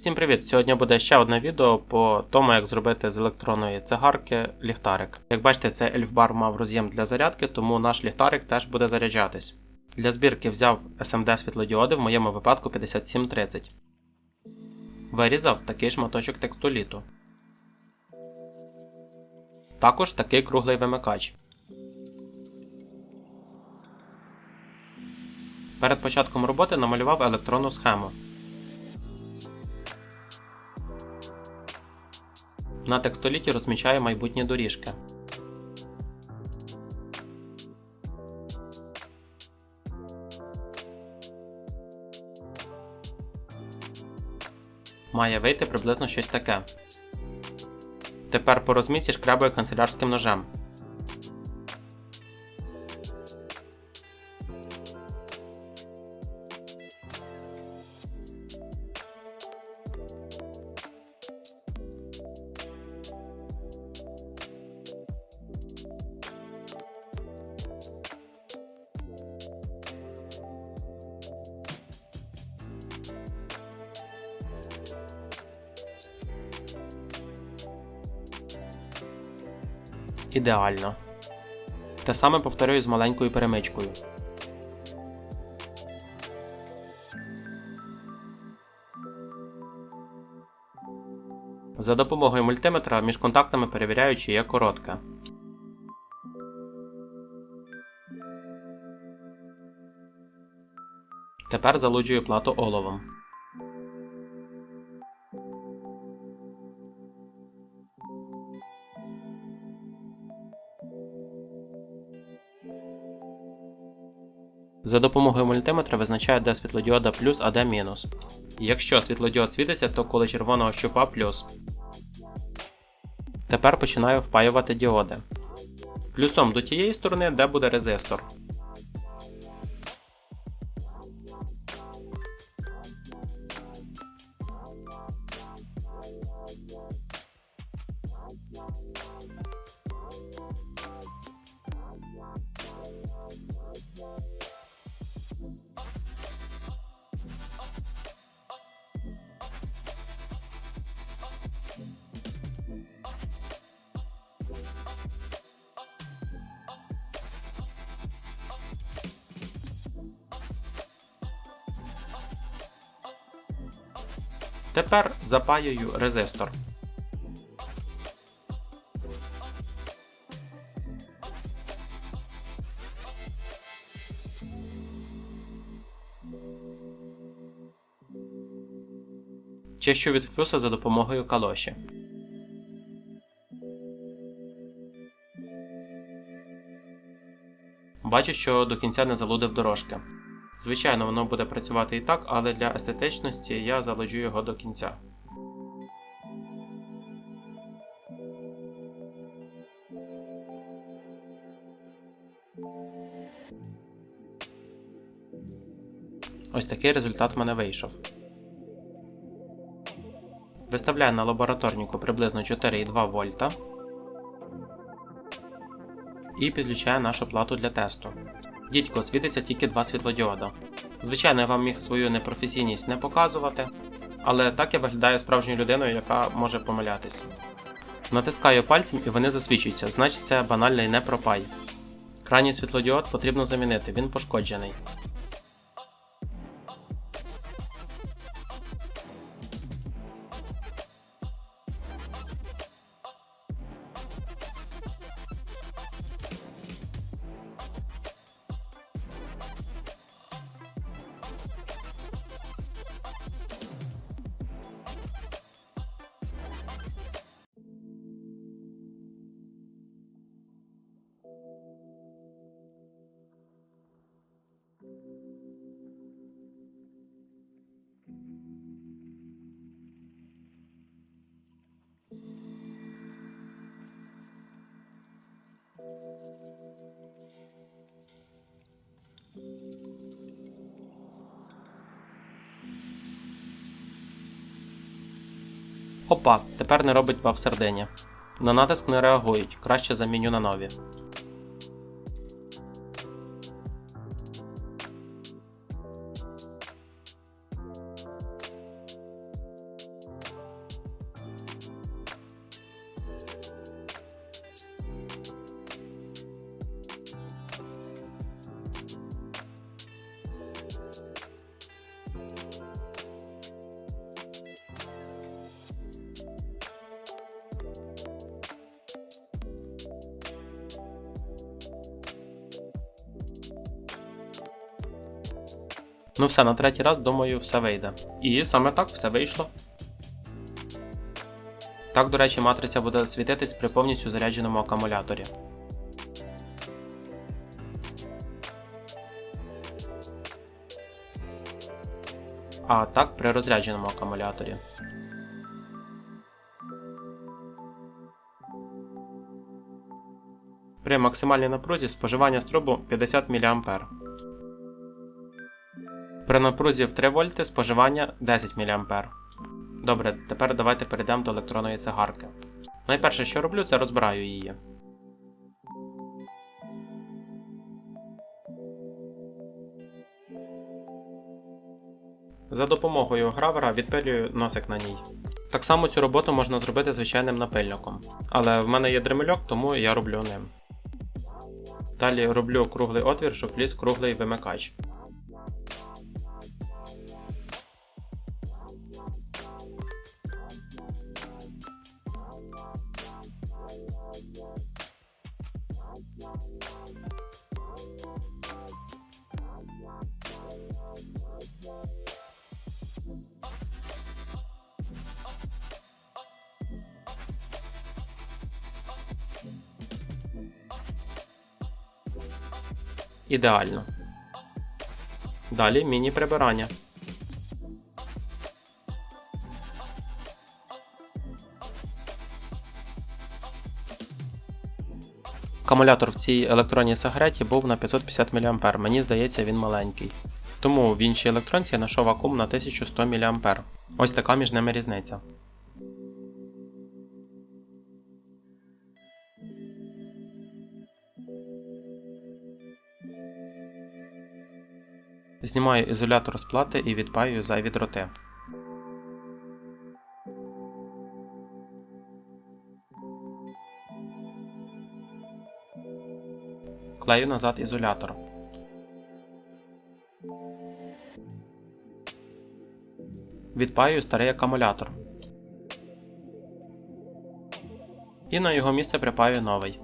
Всім привіт! Сьогодні буде ще одне відео по тому, як зробити з електронної цигарки ліхтарик. Як бачите, цей ельфбар мав роз'єм для зарядки, тому наш ліхтарик теж буде заряджатись. Для збірки взяв SMD світлодіоди, в моєму випадку 5730. Вирізав такий шматочок текстоліту. Також такий круглий вимикач. Перед початком роботи намалював електронну схему. На текстоліті розмічає майбутні доріжки. Має вийти приблизно щось таке. Тепер по розмітці канцелярським ножем. Ідеально. Те саме повторюю з маленькою перемичкою. За допомогою мультиметра між контактами перевіряю, чи є коротке. Тепер залуджую плату оловом. За допомогою мультиметра визначаю, де світлодіода плюс, а де мінус. Якщо світлодіод світиться, то коли червоного щупа плюс. Тепер починаю впаювати діоди. Плюсом до тієї сторони, де буде резистор. Тепер запаюю резистор. Чищу від флюса за допомогою калоші. Бачу, що до кінця не залудив дорожки. Звичайно, воно буде працювати і так, але для естетичності я заложу його до кінця. Ось такий результат в мене вийшов. Виставляю на лабораторніку приблизно 4,2 вольта і підключаю нашу плату для тесту. Дідько, світиться тільки два світлодіода. Звичайно, я вам міг свою непрофесійність не показувати, але так я виглядаю справжньою людиною, яка може помилятись. Натискаю пальцем і вони засвічуються, значить це банальний непропай. Крайній світлодіод потрібно замінити, він пошкоджений. Опа, тепер не робить вав в. На натиск не реагують, краще заміню на нові. Ну все, на третій раз, думаю, все вийде. І саме так все вийшло. Так, до речі, матриця буде світитись при повністю зарядженому акумуляторі. А так при розрядженому акумуляторі. При максимальній напрузі споживання струбу 50 мА. При напрузі в 3 вольти споживання 10 мА. Добре, тепер давайте перейдемо до електронної цигарки. Найперше, що роблю, це розбираю її. За допомогою гравера відпилюю носик на ній. Так само цю роботу можна зробити звичайним напильником, але в мене є дремельок, тому я роблю ним. Далі роблю круглий отвір, щоб вліз круглий вимикач. Ідеально. Далі міні-прибирання. Акумулятор в цій електронній сигареті був на 550 мА, мені здається, він маленький. Тому в іншій електронці я знайшов акум на 1100 мА. Ось така між ними різниця. Знімаю ізолятор з плати і відпаюю зайві дроти. Клею назад ізолятор. Відпаюю старий акумулятор. І на його місце припаю новий.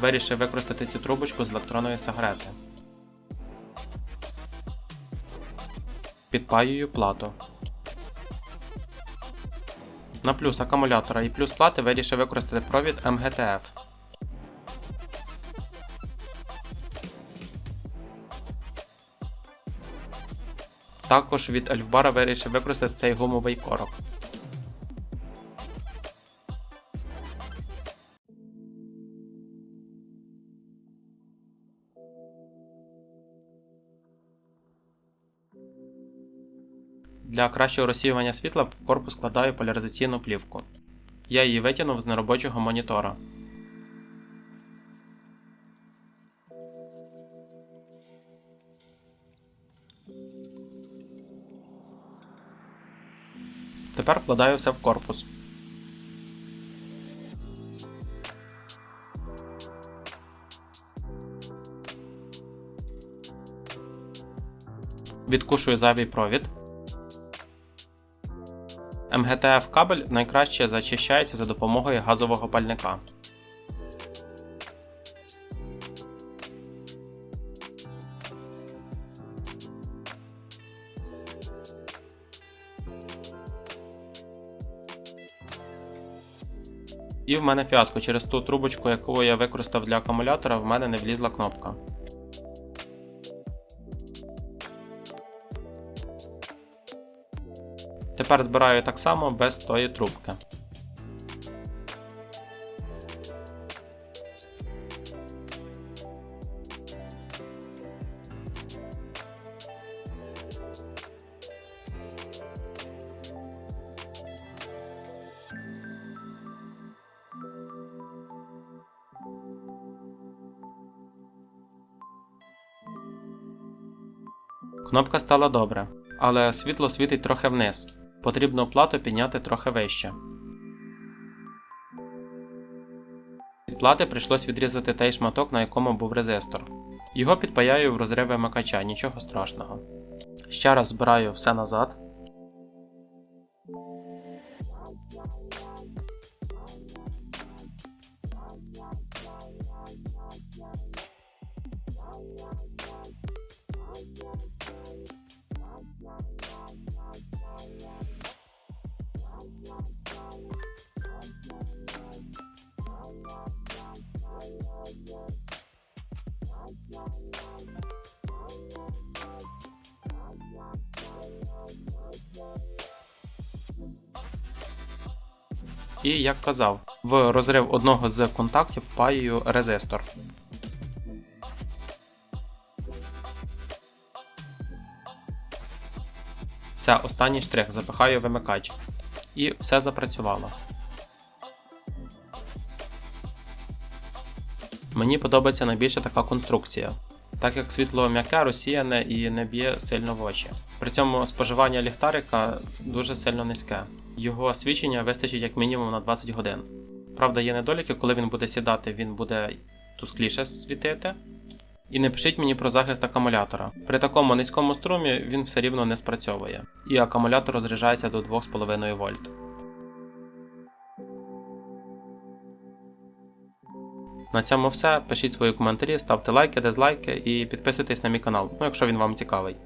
Вирішив використати цю трубочку з електронної сигарети. Підпаюю плату. На плюс акумулятора і плюс плати вирішив використати провід МГТФ. Також від Ельфбара вирішив використати цей гумовий корок. Для кращого розсіювання світла в корпус складаю поляризаційну плівку. Я її витягнув з неробочого монітора. Тепер вкладаю все в корпус. Відкушую зайвий провід. МГТФ кабель найкраще зачищається за допомогою газового пальника. І в мене фіаско. Через ту трубочку, яку я використав для акумулятора, в мене не влізла кнопка. Тепер збираю так само без тої трубки. Кнопка стала добре, але світло світить трохи вниз. Потрібно плату підняти трохи вище. Від плати прийшлось відрізати той шматок, на якому був резистор. Його підпаяю в розриви макача, нічого страшного. Ще раз збираю все назад. І як казав, в розрив одного з контактів впаюю резистор. Все, останній штрих, запихаю вимикач. І все запрацювало. Мені подобається найбільше така конструкція, так як світло м'яке, розсіяне і не б'є сильно в очі. При цьому споживання ліхтарика дуже сильно низьке. Його свічення вистачить як мінімум на 20 годин. Правда, є недоліки, коли він буде сідати, він буде тускліше світити. І не пишіть мені про захист акумулятора. При такому низькому струмі він все рівно не спрацьовує, і акумулятор розряджається до 2,5 вольт. На цьому все. Пишіть свої коментарі, ставте лайки, дизлайки і підписуйтесь на мій канал, ну якщо він вам цікавий.